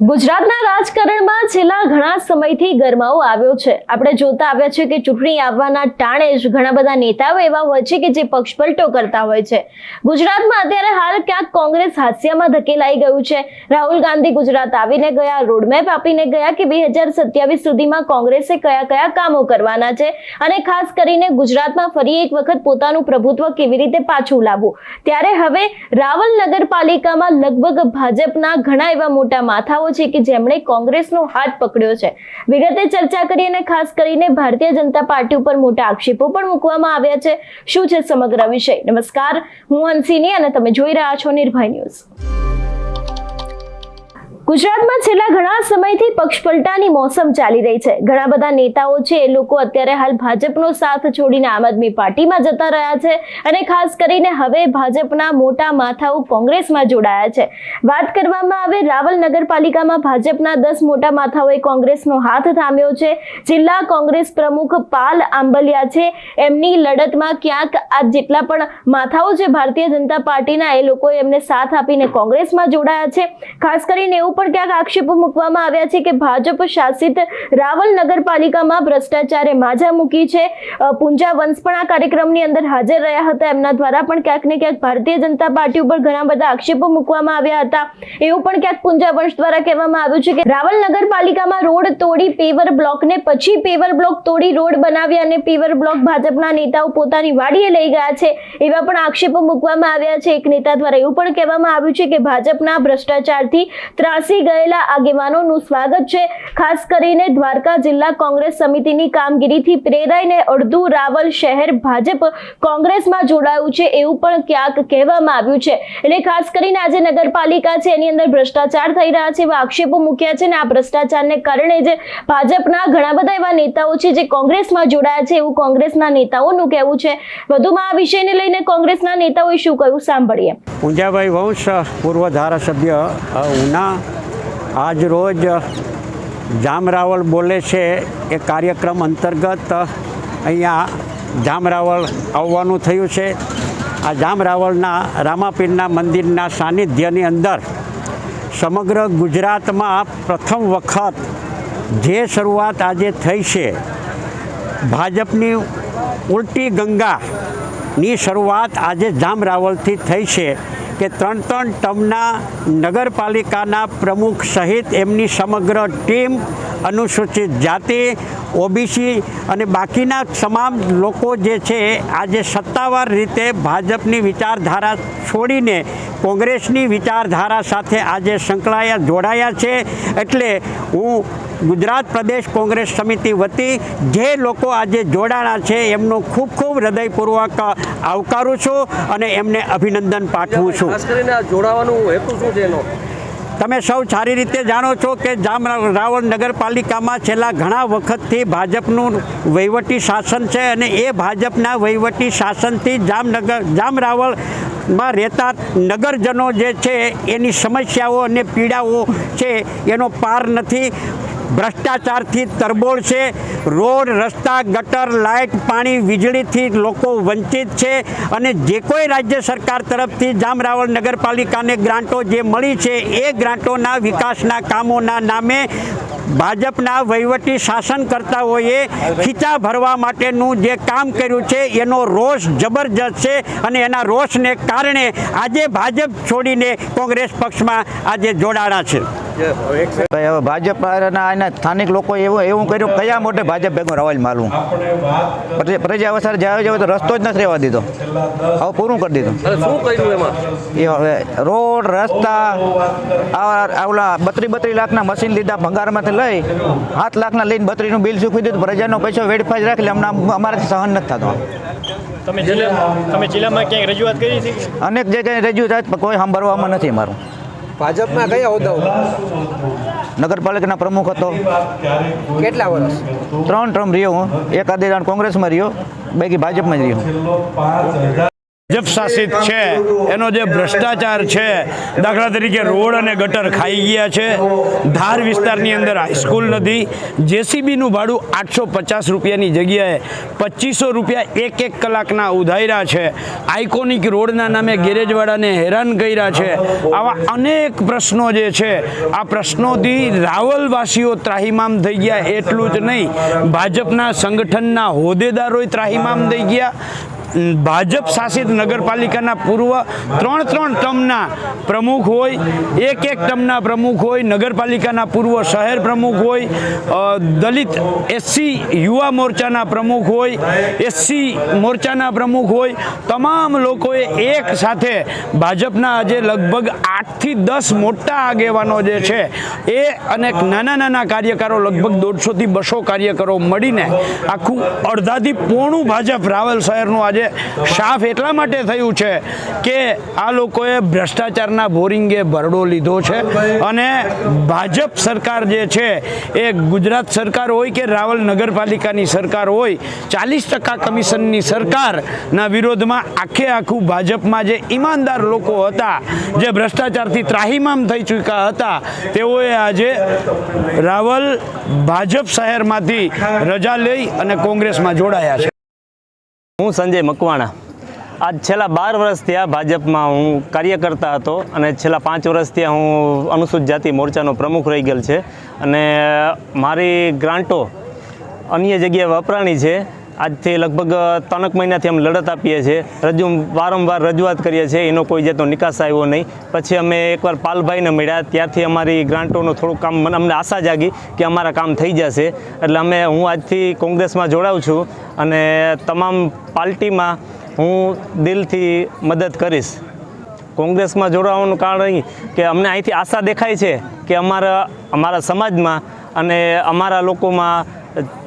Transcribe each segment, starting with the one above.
ગુજરાતના રાજકારણમાં છેલ્લા ઘણા સમયથી ગરમાવો આવ્યો છે. આપણે જોતા આવ્યા છે કે ચૂંટણી આવવાના ટાણે જ ઘણા બધા નેતાઓ એવા હોય છે કે જે પક્ષપલટો કરતા હોય છે. ગુજરાતમાં અત્યારે હાલ ક્યાંક કોંગ્રેસ હાસ્યામાં ધકેલાઈ ગયું છે. રાહુલ ગાંધી ગુજરાત આવીને ગયા, રોડમેપ આપીને ગયા કે બે હજાર સત્યાવીસ સુધીમાં કોંગ્રેસે કયા કયા કામો કરવાના છે? અને ખાસ કરીને ગુજરાતમાં ફરી એક વખત પોતાનું પ્રભુત્વ કેવી રીતે પાછું લાવવું? ત્યારે હવે રાવલ નગરપાલિકામાં લગભગ ભાજપના ઘણા એવા મોટા માથાઓ છે કે જેમણે કોંગ્રેસનો હાથ પકડ્યો છે. વિગતે ચર્ચા કરી અને ખાસ કરીને ભારતીય જનતા પાર્ટી ઉપર મોટા આક્ષેપો પણ મૂકવામાં આવ્યા છે. શું છે સમગ્ર વિષય? નમસ્કાર. હું હંસિની અને તમે જોઈ રહ્યા છો નિર્ભય ન્યૂઝ. ગુજરાતમાં છેલ્લા ઘણા સમયથી પક્ષપલટાની મોસમ ચાલી રહી છે. ઘણા બધા નેતાઓ છે, એ લોકો અત્યારે હાલ ભાજપનો સાથ છોડીને આમ આદમી પાર્ટીમાં જતા રહ્યા છે અને ખાસ કરીને હવે ભાજપના મોટા માથાઓ કોંગ્રેસમાં જોડાયા છે. વાત કરવામાં આવે, રાવલ નગરપાલિકામાં ભાજપના દસ મોટા માથાઓએ કોંગ્રેસનો હાથ થામ્યો છે. જિલ્લા કોંગ્રેસ પ્રમુખ પાલ આંબલિયા છે. એમની લડતમાં ક્યાંક આ જેટલા પણ માથાઓ છે, ભારતીય જનતા પાર્ટીના, એ લોકોએ એમને સાથ આપીને કોંગ્રેસમાં જોડાયા છે. ખાસ કરીને એવું પણ ક્યાંક આક્ષેપો મૂકવામાં આવ્યા છે કે ભાજપ શાસિત રાવલ નગરપાલિકામાં ભ્રષ્ટાચારે માજા મૂકી છે. પૂંજા વંશ પણ આ કાર્યક્રમની અંદર હાજર રહ્યા હતા. એમના દ્વારા પણ ક્યાંક ને ક્યાંક ભારતીય જનતા પાર્ટી ઉપર ઘણા બધા આક્ષેપો મૂકવામાં આવ્યા હતા. એવું પણ ક્યાંક પૂંજા વંશ દ્વારા કહેવામાં આવ્યું છે કે રાવલ નગરપાલિકામાં રોડ તોડી પેવર બ્લોકને પછી પેવર બ્લોક તોડી રોડ બનાવી અને પેવર બ્લોક ભાજપના નેતાઓ પોતાની વાડીએ લઈ ગયા છે. એવા પણ આક્ષેપો મૂકવામાં આવ્યા છે. એક નેતા દ્વારા એવું પણ કહેવામાં આવ્યું છે કે ભાજપના ભ્રષ્ટાચારથી ત્રાસી ગયેલા આગેવાનોનું સ્વાગત છે. ખાસ કરીને દ્વારકા જિલ્લા કોંગ્રેસ સમિતિની કામગીરીથી પ્રેરાઈને અડધું રાવલ શહેર ભાજપ કોંગ્રેસમાં જોડાયું છે એવું પણ ક્યાંક કહેવામાં આવ્યું છે. એટલે ખાસ કરીને આજે નગરપાલિકા છે, એની અંદર ભ્રષ્ટાચાર થઈ રહ્યા છે એવા આક્ષેપો મૂક્યા છે ને આ ભ્રષ્ટાચારને કારણે જે ભાજપના ઘણા બધા એવા નેતાઓ છે જે કોંગ્રેસમાં જોડાયા છે એવું કોંગ્રેસના નેતાઓનું કહેવું છે. વધુમાં આ વિષયને લઈને કોંગ્રેસના નેતાઓએ શું કહ્યું? સાંભળીએ. પૂંજાભાઈ વંશ, પૂર્વ ધારાસભ્ય ઉના આજ રોજ જામરાવળ બોલે છે એ કાર્યક્રમ અંતર્ગત અહીંયા જામરાવળ આવવાનું થયું છે. આ જામરાવળના રામાપીરના મંદિરના સાનિધ્યની અંદર સમગ્ર ગુજરાતમાં પ્રથમ વખત જે શરૂઆત આજે થઈ છે, ભાજપની ઉલટી ગંગાની શરૂઆત આજે જામરાવળથી થઈ છે. કે ત્રણ ત્રણ ટર્મના નગરપાલિકાના પ્રમુખ સહિત એમની સમગ્ર ટીમ અનુસૂચિત જાતિ, ઓબીસી અને બાકીના તમામ લોકો જે છે, આજે સત્તાવાર રીતે ભાજપની વિચારધારા છોડીને કોંગ્રેસની વિચારધારા સાથે આજે સંકળાયા, જોડાયા છે. એટલે હું ગુજરાત પ્રદેશ કોંગ્રેસ સમિતિ વતી જે લોકો આજે જોડાણા છે, એમનો ખૂબ ખૂબ હૃદયપૂર્વક આવકારું છું અને એમને અભિનંદન પાઠવું છું જોડાવાનું હેતુ શું છે એનો? તમે સૌ સારી રીતે જાણો છો કે જામ રાવળ નગરપાલિકામાં છેલ્લા ઘણા વખતથી ભાજપનું વહીવટી શાસન છે અને એ ભાજપના વહીવટી શાસનથી જામનગર જામ રાવળમાં રહેતા નગરજનો જે છે, એની સમસ્યાઓ અને પીડાઓ છે, એનો પાર નથી ભ્રષ્ટાચારથી તરબોળ છે. રોડ, રસ્તા, ગટર, લાઇટ, પાણી, વીજળીથી લોકો વંચિત છે. અને જે કોઈ રાજ્ય સરકાર તરફથી જામરાવળ નગરપાલિકાને ગ્રાન્ટો જે મળી છે એ ગ્રાન્ટોના વિકાસના કામોના નામે ભાજપના વહીવટી શાસનકર્તાઓએ ખીચા ભરવા માટેનું જે કામ કર્યું છે એનો રોષ જબરજસ્ત છે અને એના રોષને કારણે આજે ભાજપ છોડીને કોંગ્રેસ પક્ષમાં આજે જોડાણા છે. જે હવે ભાજપ ના એના સ્થાનિક લોકો એવું એવું કર્યું કયા મોટે ભાજપ ભેગો રવાજ માલવું પછી પ્રજા અવસર જાય જાય તો રસ્તો જ નથી રહેવા દીધો. હવે પૂરું કરી દીધું. શું કર્યું એમાં? એ હવે રોડ રસ્તા આ આવલા બત્રી બત્રી લાખના મશીન લીધા ભંગારમાંથી લઈ સાત લાખના લઈને બત્રીનું બિલ ચૂકવી દીધું પ્રજાનો પૈસો વેડફાઈ જ રાખી લે અમને અમારાથી સહન નથી થતો. તમે જિલ્લા તમે જિલ્લામાં ક્યાંક રજૂઆત કરી હતી? અનેક જગ્યાએ રજૂ થાય કોઈ સાંભળવામાં નથી મારું ભાજપના કયા હોદ્દા નગરપાલિકાના પ્રમુખ હતો. કેટલા વર્ષ? ત્રણ ટર્મ રહ્યો હું. એક આદિરાન કોંગ્રેસમાં રહ્યો બાકી ભાજપમાં જ રહ્યો. ભાજપ શાસિત છે એનો જે ભ્રષ્ટાચાર છે દાખલા તરીકે રોડ અને ગટર ખાઈ ગયા છે. ધાર વિસ્તારની અંદર હાઈસ્કૂલ નથી. જેસીબીનું ભાડું આઠસો પચાસ રૂપિયાની જગ્યાએ પચીસો રૂપિયા એક એક કલાકના ઉધાર્યા છે. આઇકોનિક રોડના નામે ગેરેજવાળાને હેરાન કર્યા છે. આવા અનેક પ્રશ્નો જે છે આ પ્રશ્નોથી રાવલવાસીઓ ત્રાહિમામ થઈ ગયા. એટલું જ નહીં. ભાજપના સંગઠનના હોદ્દેદારોય ત્રાહિમામ થઈ ગયા. ભાજપ શાસિત નગરપાલિકાના પૂર્વ ત્રણ ત્રણ ટર્મના પ્રમુખ હોય, એક એક ટર્મના પ્રમુખ હોય, નગરપાલિકાના પૂર્વ શહેર પ્રમુખ હોય દલિત એસસી યુવા મોરચાના પ્રમુખ હોય, એસસી મોરચાના પ્રમુખ હોય, તમામ લોકોએ એક સાથે ભાજપના આજે લગભગ આઠથી દસ મોટા આગેવાનો જે છે, એ અને નાના નાના કાર્યકરો, લગભગ દોઢસોથી બસો કાર્યકરો મળીને આખું અડધાથી પોણું ભાજપ રાવલ શહેરનું આજે સાફ એટલા માટે થયું છે કે આ લોકોએ ભ્રષ્ટાચારના બોરિંગે ભરડો લીધો છે અને ભાજપ સરકાર જે છે એ ગુજરાત સરકાર હોય કે રાવલ નગરપાલિકાની સરકાર હોય, ચાલીસ ટકા કમિશનની સરકારના વિરોધમાં આખે આખું ભાજપમાં જે ઈમાનદાર લોકો હતા, જે ભ્રષ્ટાચારથી ત્રાહિમામ થઈ ચૂક્યા હતા, તેઓએ આજે રાવલ ભાજપ શહેરમાંથી રજા લઈ અને કોંગ્રેસમાં જોડાયા છે. હું સંજય મકવાણા. આજ છેલ્લા બાર વર્ષથી આ ભાજપમાં હું કાર્યકર્તા હતો અને છેલ્લા પાંચ વર્ષથી હું અનુસૂચિત જાતિ મોરચાનો પ્રમુખ રહી ગયેલ છે. અને મારી ગ્રાન્ટો અન્ય જગ્યાએ વપરાણી છે. આજથી લગભગ ત્રણક મહિનાથી અમે લડત આપીએ છીએ. રજૂ, વારંવાર રજૂઆત કરીએ છીએ, એનો કોઈ જાતનો નિકાસ આવ્યો નહીં. પછી અમે એકવાર પાલભાઈને મળ્યા, ત્યારથી અમારી ગ્રાન્ટોનું થોડુંક કામ મને, અમને આશા જાગી કે અમારા કામ થઈ જશે. એટલે અમે, હું આજથી કોંગ્રેસમાં જોડાઉં છું અને તમામ પાર્ટીમાં હું દિલથી મદદ કરીશ. કોંગ્રેસમાં જોડાવાનું કારણ કે અમને અહીંથી આશા દેખાય છે કે અમારા અમારા સમાજમાં અને અમારા લોકોમાં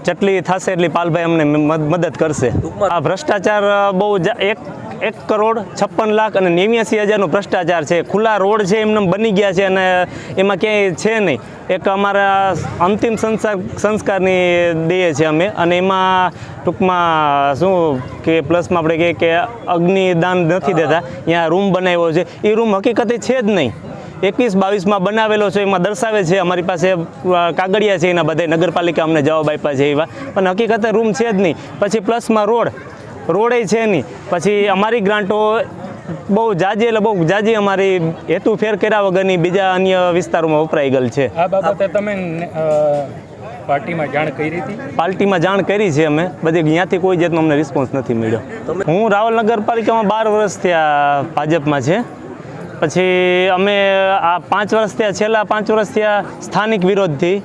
જેટલી થશે એટલી પાલભાઈ અમને મદ- મદદ કરશે. આ ભ્રષ્ટાચાર બહુ એક એક કરોડ છપ્પન લાખ અને નેવ્યાસી હજારનો ભ્રષ્ટાચાર છે. ખુલ્લા રોડ છે એમને બની ગયા છે અને એમાં ક્યાંય છે નહીં. એક અમારા અંતિમ સંસ્કાર સંસ્કારની દઈએ છીએ અમે. અને એમાં ટૂંકમાં શું કે પ્લસમાં આપણે કહીએ કે અગ્નિદાન નથી દેતા. ત્યાં રૂમ બનાવ્યો છે. એ રૂમ હકીકતે છે જ નહીં. એકવીસ બાવીસમાં બનાવેલો છે એમાં દર્શાવે છે અમારી પાસે કાગળિયા છે એના બધા. નગરપાલિકા અમને જવાબ આપ્યા છે એવા. પણ હકીકતે રૂમ છે જ નહીં. પછી પ્લસમાં રોડ. રોડે છે નહીં. પછી અમારી ગ્રાન્ટો બહુ જાજી એટલે બહુ જાજી અમારી હેતુ ફેર કર્યા વગરની બીજા અન્ય વિસ્તારોમાં વપરાઈ ગયેલ છે. આ બાબતે તમે પાર્ટીમાં જાણ કરી હતી? પાર્ટીમાં જાણ કરી છે અમે. બધી ત્યાંથી કોઈ જાતનો અમને રિસ્પોન્સ નથી મળ્યો. હું રાવલ નગરપાલિકામાં બાર વર્ષ થયા ભાજપમાં છે. પછી અમે આ પાંચ વર્ષ થયા, છેલ્લા પાંચ વર્ષ થયા સ્થાનિક વિરોધથી,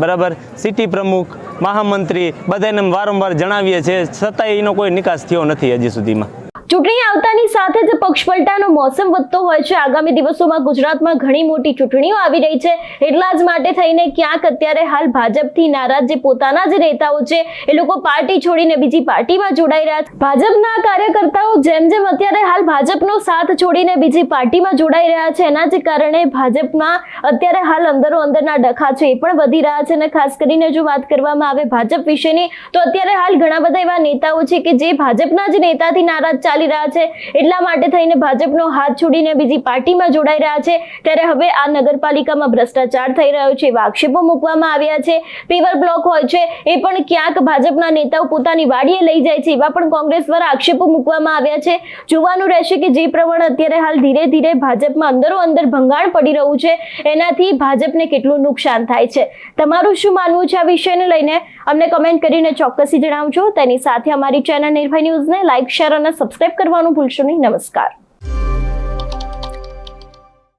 બરાબર? સિટી પ્રમુખ, મહામંત્રી બધાને વારંવાર જણાવીએ છીએ, છતાંય એનો કોઈ નિકાસ થયો નથી હજી સુધીમાં. ચૂંટણી આવતાની સાથે જ પક્ષપલટાનો મોસમ વધતો હોય છે. આગામી દિવસોમાં ગુજરાતમાં ઘણી મોટી ચૂંટણીઓ આવી રહી છે. એટલા જ માટે થઈને ક્યાંક અત્યારે હાલ ભાજપથી નારાજ જે પોતાના જ નેતાઓ છે, એ લોકો પાર્ટી છોડીને બીજી પાર્ટીમાં જોડાઈ રહ્યા છે. ભાજપના કાર્યકર્તાઓ જેમ જેમ અત્યારે હાલ ભાજપનો સાથ છોડીને બીજી પાર્ટીમાં જોડાઈ રહ્યા છે, એના જ કારણે ભાજપમાં અત્યારે હાલ અંદરો અંદરના ડખા છે, એ પણ વધી રહ્યા છે. અને ખાસ કરીને જો વાત કરવામાં આવે ભાજપ વિશેની, તો અત્યારે હાલ ઘણા બધા એવા નેતાઓ છે કે જે ભાજપના જ નેતાથી નારાજ ચાલી રહ્યા છે. એટલા માટે થઈને ભાજપનો હાથ છોડીને બીજી પાર્ટીમાં જોડાઈ રહ્યા છે. ત્યારે હવે આ નગરપાલિકામાં ભ્રષ્ટાચાર થઈ રહ્યો છે. એવા આક્ષેપો મૂકવામાં આવ્યા છે. પેવર બ્લોક હોય છે, એ પણ ક્યાંક ભાજપના નેતાઓ પોતાની વાડીએ લઈ જાય છે એવા પણ કોંગ્રેસ દ્વારા આક્ષેપો મૂકવામાં આવ્યા છે. જોવાનું રહેશે કે જે પ્રમાણ અત્યારે હાલ ધીરે ધીરે ભાજપમાં અંદરો અંદર ભંગાણ પડી રહ્યું છે. એનાથી ભાજપને કેટલું નુકસાન થાય છે. તમારું શું માનવું છે આ વિષયને લઈને? અમને કમેન્ટ કરીને ચોક્કસથી જણાવજો. તેની સાથે અમારી ચેનલ નિર્ભય ન્યૂઝને લાઇક શેર અને સબસ્ક્રાઇબ કરવાનું ભૂલશો નહીં. નમસ્કાર.